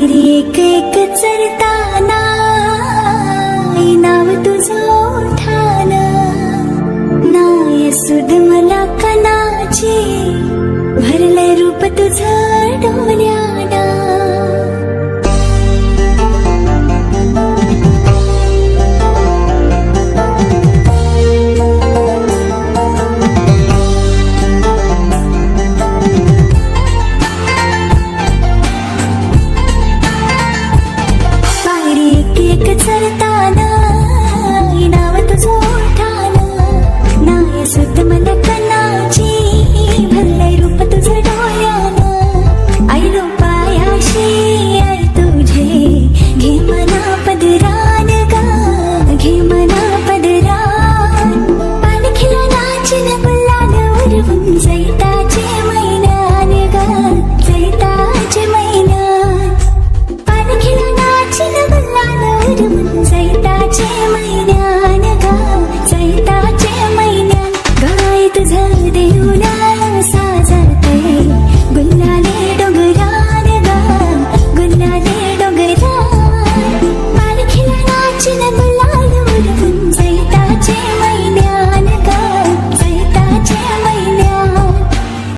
विहिरी एक एक चरताना नाव तुझं ठाण नाय सुदम పరిచయమైనా